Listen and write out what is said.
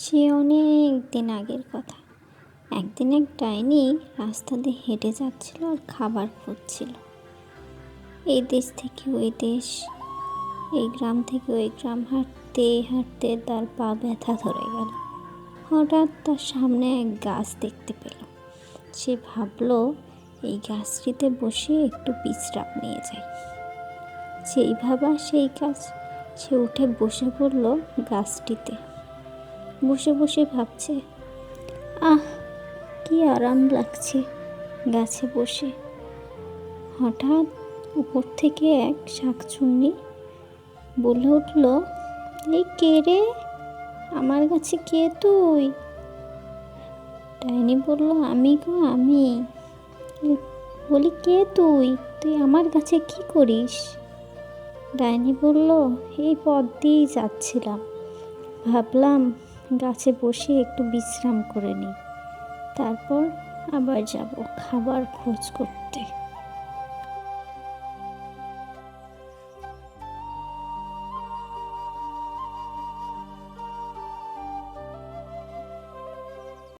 সে অনেক দিন আগের কথা। একদিন এক ডাইনি রাস্তা দিয়ে হেঁটে যাচ্ছিল আর খাবার খুঁজছিল। এই দেশ থেকে ওই দেশ, এই গ্রাম থেকে ওই গ্রাম হাঁটতে হাঁটতে তার পা ব্যথা ধরে গেল। হঠাৎ তার সামনে এক গাছ দেখতে পেল। সে ভাবলো, এই গাছটিতে বসে একটু বিশ্রাম নিয়ে যায় সেই ভাবা সেই গাছ, সে উঠে বসে পড়ল গাছটিতে। বসে বসে ভাবছে, আহ, কি আরাম লাগছে গাছে বসে। হঠাৎ উপর থেকে এক শাকচুন্নি বলে উঠল, এই কে রে? আমার কাছে কে তুই? ডাইনি বলল, আমি গো, আমি। বলি কে তুই? তুই আমার কাছে কি করিস? ডাইনি বলল, এই পথ দিয়েই যাচ্ছিলাম। ভাবলাম গাছে বসে একটু বিশ্রাম করে নিই। তারপর আবার যাব খাবার খোঁজ করতে।